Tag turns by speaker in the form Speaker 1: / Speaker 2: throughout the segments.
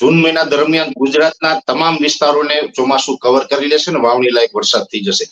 Speaker 1: જૂન મહિના દરમિયાન ગુજરાતના તમામ વિસ્તારોને ચોમાસું કવર કરી લેશે અને વાવણી લાયક વરસાદ થઈ જશે.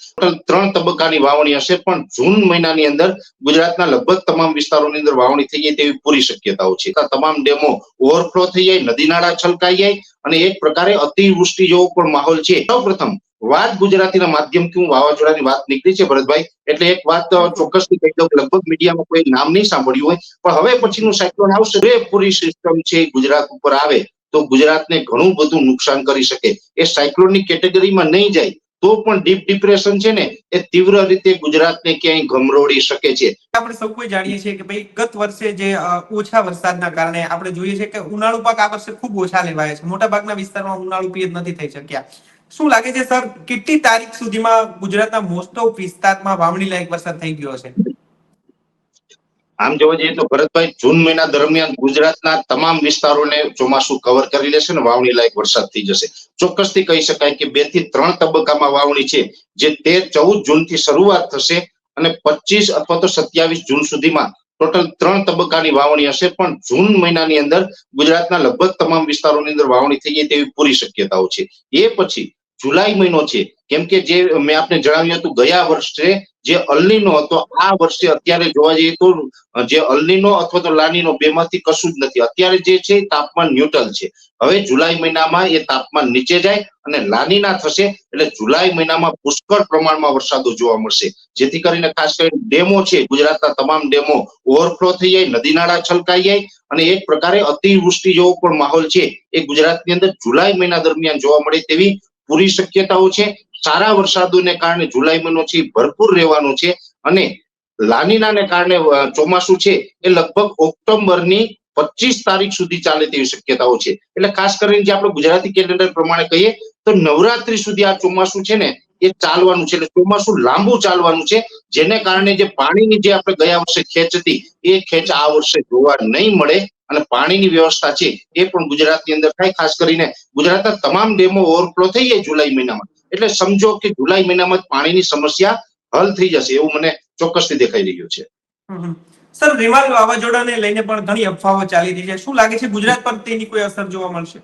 Speaker 1: ત્રણ તબક્કાની વાવણી હશે, પણ જૂન મહિનાની અંદર ગુજરાતના લગભગ તમામ વિસ્તારોની અંદર વાવણી થઈ જાય તેવી પૂરી શક્યતાઓ છે. તમામ ડેમો ઓવરફ્લો થઈ જાય, નદી નાળા છલકાઈ જાય અને એક પ્રકારે અતિવૃષ્ટિ જેવો પણ માહોલ છે. સૌ પ્રથમ વાત ગુજરાતીના માધ્યમથી હું વાવાઝોડાની વાત નીકળી છે, ભરતભાઈ. એટલે એક વાત ચોક્કસથી કહી દઉં લગભગ મીડિયામાં કોઈ નામ નહીં સાંભળ્યું હોય, પણ હવે પછીનું સાયક્લોન આવશે. પૂરી સિસ્ટમ છે, ગુજરાત ઉપર આવે. તો ગુજરાતને ઘણું બધું નુકસાન કરી શકે. એ સાયક્લોનની કેટેગરીમાં નહીં જાય, તો પણ ડીપ ડિપ્રેશન છે ને, એ તીવ્ર રીતે ગુજરાતને ક્યાંય ગમરોડી શકે છે.
Speaker 2: આપણે સૌ કોઈ જાણીએ છીએ કે ભાઈ ગત વર્ષે જે ઓછા વરસાદના કારણે આપણે જોઈએ છે કે ઉનાળુ પાક આ વર્ષે ખૂબ ઓછા લેવાયા છે. મોટા ભાગના વિસ્તારમાં ઉનાળુ પિયત નથી થઈ શક્યા. શું લાગે છે, સર, કેટલી તારીખ સુધીમાં ગુજરાતના મોસ્ટ ઓફ વિસ્તારમાં વાવણી લાયક વરસાદ થઈ ગયો છે
Speaker 1: આમ જોવા જઈએ તો ભરતભાઈ, જૂન મહિના દરમિયાન ગુજરાતના તમામ વિસ્તારોને ચોમાસું કવર કરી લેશે અને વાવણી લાયક વરસાદ થઈ જશે. ચોક્કસથી કહી શકાય કે બેથી ત્રણ તબક્કામાં વાવણી છે, જે તેર ચૌદ જૂનથી શરૂઆત થશે અને પચીસ અથવા તો સત્યાવીસ જૂન સુધીમાં ટોટલ ત્રણ તબક્કાની વાવણી હશે. પણ જૂન મહિનાની અંદર ગુજરાતના લગભગ તમામ વિસ્તારોની અંદર વાવણી થઈ જાય તેવી પૂરી શક્યતાઓ છે. એ પછી જુલાઈ મહિનો છે. કેમ કે જે મેં આપને જણાવ્યું હતું, ગયા વર્ષે જે અલ્લીનો હતો, આ વર્ષે અત્યારે જોવા જઈએ તો જે અલ્લીનો અથવા તો લાનીનો, બેમાંથી કશું જ નથી. અત્યારે જે છે તાપમાન ન્યુટ્રલ છે. હવે જુલાઈ મહિનામાં એ તાપમાન નીચે જાય અને લાનીના થશે એટલે જુલાઈ મહિનામાં પુષ્કળ પ્રમાણમાં વરસાદો જોવા મળશે. જેથી કરીને ખાસ કરીને ડેમો છે, ગુજરાતના તમામ ડેમો ઓવરફ્લો થઈ જાય, નદી નાળા છલકાઈ જાય અને એક પ્રકારે અતિવૃષ્ટિ જેવો પણ માહોલ છે એ ગુજરાતની અંદર જુલાઈ મહિના દરમિયાન જોવા મળે તેવી પૂરી શક્યતાઓ છે. સારા વરસાદોને કારણે જુલાઈ મહિનો છે, ભરપૂર રહેવાનો છે અને લાનીનાને કારણે ચોમાસું છે એ લગભગ ઓક્ટોબરની પચીસ તારીખ સુધી ચાલે તેવી શક્યતાઓ છે. એટલે ખાસ કરીને જે આપણે ગુજરાતી કેલેન્ડર પ્રમાણે કહીએ, તો નવરાત્રી સુધી આ ચોમાસું છે ને એ ચાલવાનું છે. એટલે ચોમાસું લાંબુ ચાલવાનું છે, જેને કારણે જે પાણીની જે આપણે ગયા વર્ષે ખેંચ હતી, એ ખેંચ આ વર્ષે જોવા નહીં મળે. અને પાણીની વ્યવસ્થા છે એ પણ ગુજરાતની અંદર થાય ખાસ કરીને ગુજરાતના તમામ ડેમો ઓવરફ્લો થઈ જાય જુલાઈ મહિનામાં. એટલે સમજો કે જુલાઈ મહિનામાં જ પાણીની સમસ્યા હલ થઈ જશે એવું મને ચોક્કસથી દેખાઈ રહ્યું છે.
Speaker 2: સર રેમાલ વાવાઝોડાને લઈને પણ ઘણી અફવાઓ ચાલી રહી છે. શું લાગે છે ગુજરાત પર તેની કોઈ અસર જોવા મળશે?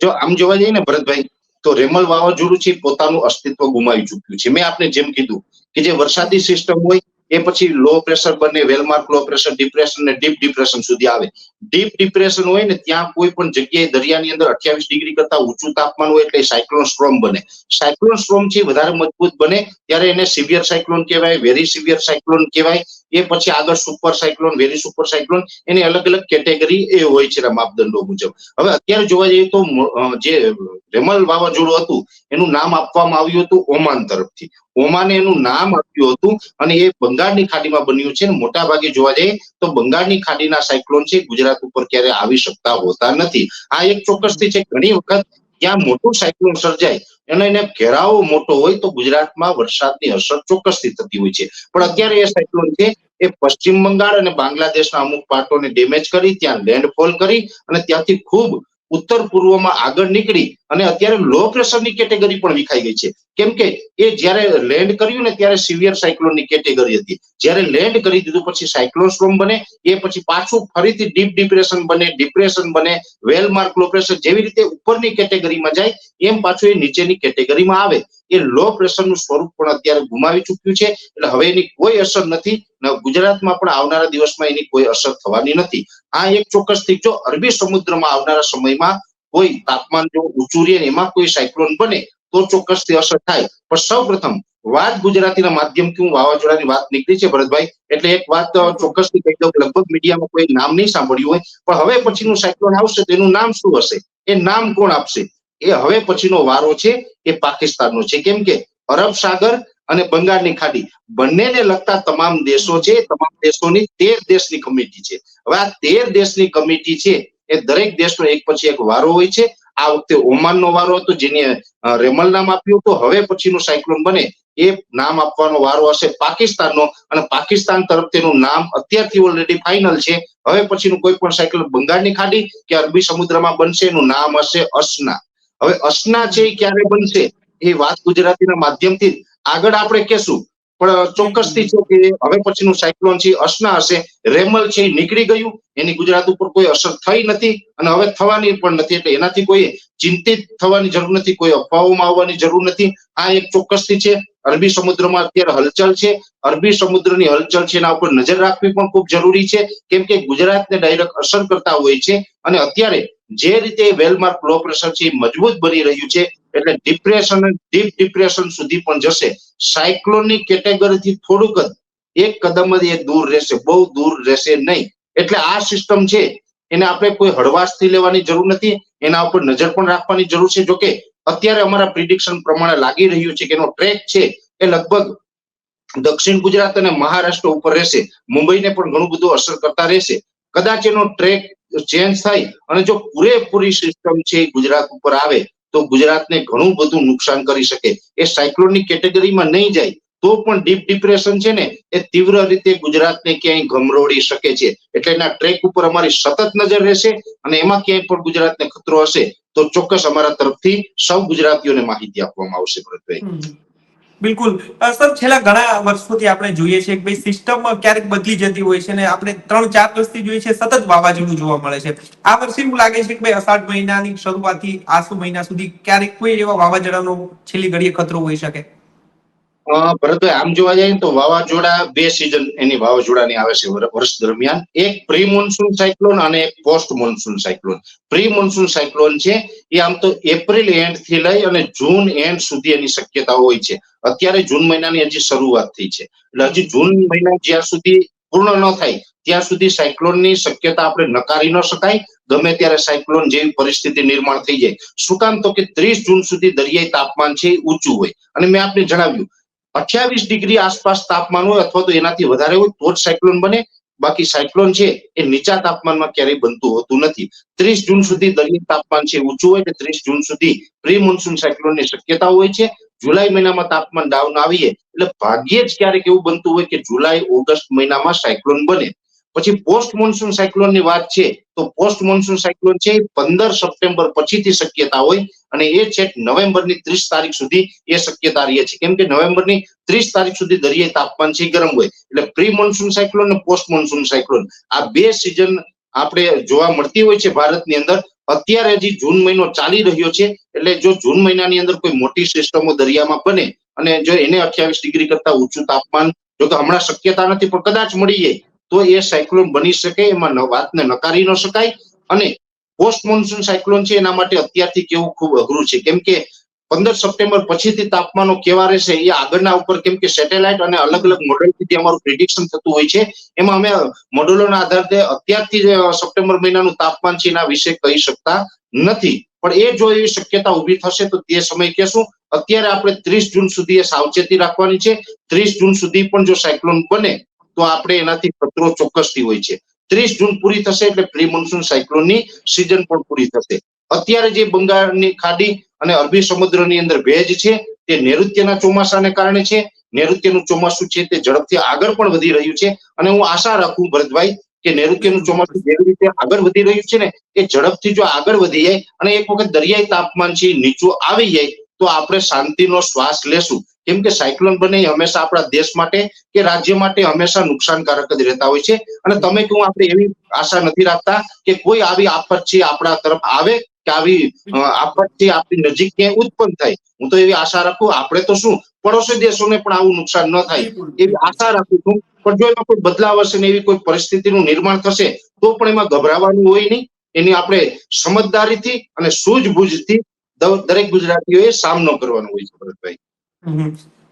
Speaker 1: જો આમ જોવા જઈએ ને ભરતભાઈ તો રેમલ વાવાઝોડું છે પોતાનું અસ્તિત્વ ગુમાવી ચૂક્યું છે. મેં આપને જેમ કીધું કે જે વરસાદી સિસ્ટમ હોય એ પછી લો પ્રેશર બને well marked low pressure depression ને ડીપ ડિપ્રેશન સુધી આવે. ડીપ ડિપ્રેશન હોય ને ત્યાં કોઈ પણ જગ્યાએ દરિયાની અંદર અઠ્યાવીસ ડિગ્રી કરતા ઊંચું તાપમાન હોય એટલે સાયક્લોન સ્ટ્રોમ બને. સાયક્લોન સ્ટ્રોમ છે વધારે મજબૂત બને ત્યારે એને સિવિયર સાયક્લોન કહેવાય વેરી સિવિયર સાયક્લોન કહેવાય. એ પછી આગળ super cyclone very super cyclone એની અલગ અલગ કેટેગરી એ હોય છે માપદંડો મુજબ. હવે અત્યારે જોવા જઈએ તો જે રેમલ વાવાઝોડું હતું, એનું નામ આપવામાં આવ્યું હતું ઓમાન તરફથી. ઓમાને એનું નામ આપ્યું હતું અને એ બંગાળની ખાડીમાં બન્યું છે મોટા ભાગે જોવા જઈએ તો બંગાળની ખાડીના સાયક્લોન છે ગુજરાત ઉપર ક્યારે આવી શકતા હોતા નથી. આ એક ચોક્કસથી છે, ઘણી વખત ત્યાં મોટું સાયક્લોન સર્જાય અને એને ઘેરાવો મોટો હોય તો ગુજરાતમાં વરસાદની અસર ચોક્કસથી થતી હોય છે. પણ અત્યારે એ સાયક્લોન છે એ પશ્ચિમ બંગાળ અને બાંગ્લાદેશના અમુક પાર્ટોને ડેમેજ કરી, ત્યાં લેન્ડફોલ કરી અને ત્યાંથી ખૂબ ઉત્તર પૂર્વમાં આગળ નીકળી અને અત્યારે લો પ્રેશરની કેટેગરી પણ વિખાઈ ગઈ છે. કેમ કે એ જ્યારે લેન્ડ કર્યું ને ત્યારે સિવિયર સાયક્લોનની કેટેગરી હતી. જ્યારે લેન્ડ કરી દીધું પછી સાયક્લોન સ્ટ્રોમ બને, એ પછી પાછું ફરીથી ડીપ ડિપ્રેશન બને ડિપ્રેશન બને વેલ માર્ક લો પ્રેશર જેવી રીતે ઉપરની કેટેગરીમાં જાય, એમ પાછું એ નીચેની કેટેગરીમાં આવે. એ લો પ્રેશરનું સ્વરૂપ પણ અત્યારે ગુમાવી ચૂક્યું છે, એટલે હવે એની કોઈ અસર નથી ગુજરાતમાં પણ આવનારા દિવસમાં એની કોઈ અસર થવાની નથી. આ એક ચોક્કસથી જો અરબી સમુદ્રમાં આવનારા સમયમાં કોઈ તાપમાન જો ઊંચું રહે એમાં કોઈ સાયક્લોન બને તો ચોક્કસથી અસર થાય. પણ સૌ પ્રથમ વાત ગુજરાતીના માધ્યમથી હું વાવાઝોડાની વાત નીકળી છે, ભરતભાઈ. એટલે એક વાત ચોક્કસથી કહી દઉં લગભગ મીડિયામાં કોઈ નામ નહીં સાંભળ્યું હોય. પણ હવે પછીનું સાયક્લોન આવશે તેનું નામ શું હશે? એ નામ કોણ આપશે? એ હવે પછીનો વારો છે એ પાકિસ્તાનનો છે. કેમ કે અરબ સાગર અને બંગાળની ખાડી બંનેને લગતા તમામ દેશો છે, તમામ દેશોની તેર દેશની કમિટી છે. હવે આ તેર દેશની કમિટી છે એ દરેક દેશનો એક પછી એક વારો હોય છે. આ વખતે ઓમાનનો વારો હતો, જેને રેમલ નામ આપ્યું હતું. હવે પછીનું સાયક્લોન બને એ નામ આપવાનો વારો હશે પાકિસ્તાનનો અને પાકિસ્તાન તરફ તેનું નામ અત્યારથી ઓલરેડી ફાઇનલ છે. હવે પછીનું કોઈ પણ સાયક્લોન બંગાળની ખાડી કે અરબી સમુદ્રમાં બનશે, એનું નામ હશે અસના. હવે અસના છે એ ક્યારે બનશે એ વાત ગુજરાતીના માધ્યમથી આગળ આપણે કહેશું. પણ ચોક્કસથી છે કે હવે પછીનું સાયક્લોન છે, અસના હશે, રેમલ છે નીકળી ગયું. એની ગુજરાત ઉપર કોઈ અસર થઈ નથી અને હવે થવાની પણ નથી. એટલે એનાથી કોઈ ચિંતિત થવાની જરૂર નથી, કોઈ અફવાઓમાં આવવાની જરૂર નથી. આ એક ચોક્કસથી છે. અરબી સમુદ્રમાં અત્યારે હલચલ છે. અરબી સમુદ્રની હલચલ છે એના ઉપર નજર રાખવી પણ ખૂબ જરૂરી છે. કેમ કે ગુજરાતને ડાયરેક્ટ અસર કરતા હોય છે. અને અત્યારે જે રીતે વેલમાર્ક લો પ્રેશર છે મજબૂત બની રહ્યું છે. એટલે ડિપ્રેશન ડીપ ડિપ્રેશન સુધી પણ જશે. સાયક્લોનની કેટેગરીથી થોડુંક જ એક કદમ જ એ દૂર રહેશે, બહુ દૂર રહેશે નહીં. એટલે આ સિસ્ટમ છે, એને આપણે કોઈ હળવાશથી લેવાની જરૂર નથી. એના ઉપર નજર પણ રાખવાની જરૂર છે. જોકે અત્યારે અમારા પ્રિડિક્શન પ્રમાણે લાગી રહ્યું છે કે એનો ટ્રેક છે એ લગભગ દક્ષિણ ગુજરાત અને મહારાષ્ટ્ર ઉપર રહેશે. મુંબઈને પણ ઘણું બધું અસર કરતા રહેશે. કદાચ એનો ટ્રેક ચેન્જ થાય અને જો પૂરેપૂરી સિસ્ટમ છે ગુજરાત ઉપર આવે તો ગુજરાતને ઘણું બધું નુકસાન કરી શકે. એ સાયક્લોનિક કેટેગરીમાં નહીં જાય, તો પણ ડીપ ડિપ્રેશન છે ને, એ તીવ્ર રીતે ગુજરાતને ક્યાંય ગમરોડી શકે છે. એટલે એના ટ્રેક ઉપર અમારી સતત નજર રહેશે અને એમાં ક્યાંય પણ ગુજરાતને ખતરો હશે, તો ચોક્કસ અમારા તરફથી સૌ ગુજરાતીઓને માહિતી આપવામાં આવશે, ભરતભાઈ.
Speaker 2: બિલકુલ. સર, છેલ્લા ઘણા વર્ષોથી આપણે જોઈએ છે કે ભાઈ સિસ્ટમ ક્યારેક બદલી જતી હોય છે ને આપણે ત્રણ, ચાર વર્ષથી જોઈએ છે સતત વાવાઝોડું જોવા મળે છે. આ વર્ષે એવું લાગે છે કે ભાઈ અષાઢ મહિનાની શરૂઆતથી આસુ મહિના સુધી ક્યારેક કોઈ એવા વાવાઝોડાનો છેલ્લી ઘડીએ ખતરો હોઈ શકે.
Speaker 1: ભરતભાઈ આમ જોવા જઈએ તો વાવાઝોડા બે સિઝન એની વાવાઝોડાની આવે છે વર્ષ દરમિયાન. એક પ્રી મોન્સૂન સાયક્લોન અને એક post monsoon cyclone pre monsoon cyclone છે, એ આમ તો એપ્રિલ એન્ડથી લઈ અને જૂન એન્ડ સુધી એની શક્યતા હોય છે. અત્યારે જૂન મહિનાની હજી શરૂઆત થઈ છે. એટલે હજી જૂન મહિના જ્યાં સુધી પૂર્ણ ન થાય, ત્યાં સુધી સાયક્લોનની શક્યતા આપણે નકારી ન શકાય. ગમે ત્યારે સાયક્લોન જેવી પરિસ્થિતિ નિર્માણ થઈ જાય. શું કામ તો કે ત્રીસ જૂન સુધી દરિયાઈ તાપમાન છે ઊંચું હોય. અને મેં આપને જણાવ્યું અઠ્યાવીસ ડિગ્રી આસપાસ તાપમાન હોય અથવા તો એનાથી વધારે હોય, તો જ સાયક્લોન બને. બાકી સાયક્લોન છે, એ નીચા તાપમાનમાં ક્યારેય બનતું હોતું નથી. ત્રીસ જૂન સુધી દરિયા તાપમાન છે ઊંચું હોય એટલે ત્રીસ જૂન સુધી પ્રી મોન્સૂન સાયક્લોનની શક્યતા હોય છે. જુલાઈ મહિનામાં તાપમાન ડાઉન આવીએ, એટલે ભાગ્યે જ ક્યારેક એવું બનતું હોય કે જુલાઈ, ઓગસ્ટ મહિનામાં સાયક્લોન બને. પછી પોસ્ટ મોન્સૂન સાયક્લોનની વાત છે, તો પોસ્ટ મોન્સૂન સાયક્લોન છે પંદર સપ્ટેમ્બર પછીથી શક્યતા હોય. અને એ છેક નવેમ્બરની ત્રીસ તારીખ સુધી એ શક્યતા રહી છે. કેમ કે નવેમ્બરની ત્રીસ તારીખ સુધી દરિયાઈ તાપમાન છે ગરમ હોય. એટલે પ્રી મોન્સૂન સાયક્લોન અને પોસ્ટ મોન્સૂન સાયક્લોન આ બે સિઝન આપણે જોવા મળતી હોય છે ભારતની અંદર. અત્યારે હજી જૂન મહિનો ચાલી રહ્યો છે. એટલે જો જૂન મહિનાની અંદર કોઈ મોટી સિસ્ટમો દરિયામાં બને અને જો એને અઠ્યાવીસ ડિગ્રી કરતા ઊંચું તાપમાન, જો કે હમણાં શક્યતા નથી, પણ કદાચ મળી જાય, તો એ સાયક્લોન બની શકે, એમાં વાતને નકારી ન શકાય. અને પોસ્ટ મોન્સૂન સાયક્લોન છે, એના માટે અત્યારથી કેવું ખૂબ અઘરું છે. કેમ કે પંદર સપ્ટેમ્બર પછીથી તાપમાનો કેવા રહેશે એ આગળના ઉપર કેમ કે સેટેલાઇટ અને અલગ અલગ મોડેલથી જે અમારું પ્રિડિક્શન થતું હોય છે, એમાં અમે મોડેલોના આધારે અત્યારથી સપ્ટેમ્બર મહિનાનું તાપમાન છે એના વિશે કહી શકતા નથી. પણ એ જો એવી શક્યતા ઊભી થશે તો તે સમય કહેશું, અત્યારે આપણે ત્રીસ જૂન સુધી એ સાવચેતી રાખવાની છે. ત્રીસ જૂન સુધી પણ જો સાયક્લોન બને, તો આપણે એનાથી ખતરો ચોક્કસથી હોય છે. ત્રીસ જૂન પૂરી થશે એટલે પ્રી મોન્સૂન સાયક્લોનની સિઝન પણ પૂરી થશે. અત્યારે જે બંગાળની ખાડી અને અરબી સમુદ્રની અંદર ભેજ છે, તે નૈઋત્યના ચોમાસાને કારણે છે. નૈઋત્યનું ચોમાસું છે તે ઝડપથી આગળ પણ વધી રહ્યું છે અને હું આશા રાખું ભરતભાઈ કે નૈઋત્યનું ચોમાસું જેવી રીતે આગળ વધી રહ્યું છે ને એ ઝડપથી જો આગળ વધી જાય અને એક વખત દરિયાઈ તાપમાન છે નીચું આવી જાય તો આપણે શાંતિનો શ્વાસ લેશું. કેમ કે સાયક્લોન બને હંમેશા આપણા દેશ માટે કે રાજ્ય માટે હંમેશા નુકસાનકારક જ રહેતા હોય છે. અને તમે કહું આપણે એવી આશા નથી રાખતા કે કોઈ આવી આફત છે આપણા તરફ આવે કે આવી આપત્તિ આપણી નજીક ક્યાંય ઉત્પન્ન થાય. હું તો એવી આશા રાખું, આપણે તો શું પડોશી દેશોને પણ આવું નુકસાન ન થાય. એવી આશા રાખું છું. પણ જો એમાં કોઈ બદલાવ હશે ને એવી કોઈ પરિસ્થિતિનું નિર્માણ થશે, તો પણ એમાં ગભરાવાનું હોય નહીં. એની આપણે સમજદારીથી અને સૂઝબૂઝથી દરેક ગુજરાતીઓએ સામનો કરવાનો હોય છે ભરતભાઈ.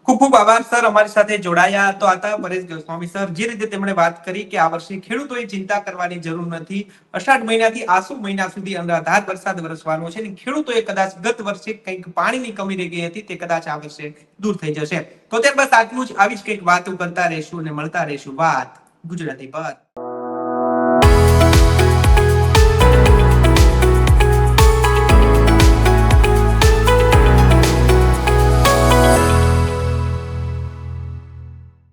Speaker 2: ખૂબ ખૂબ આભાર, સર. અમારી સાથે જોડાયા તો આતા પરેશ ગોસ્વામી સર. જે રીતે તેમણે વાત કરી કે આ વર્ષે ખેડૂતોએ ચિંતા કરવાની જરૂર નથી, અષાઢ મહિનાથી આસુ મહિના સુધી અનરાધાર વરસાદ વરસવાનો છે અને ખેડૂતોએ કદાચ ગત વર્ષે કંઈક પાણીની કમી રહી ગઈ હતી, તે કદાચ આ વર્ષે દૂર થઈ જશે. તો ત્યારબાદ આટલું જ. આવી જ કંઈક વાતો કરતા રહેશું અને મળતા રહેશું. વાત ગુજરાતી પર.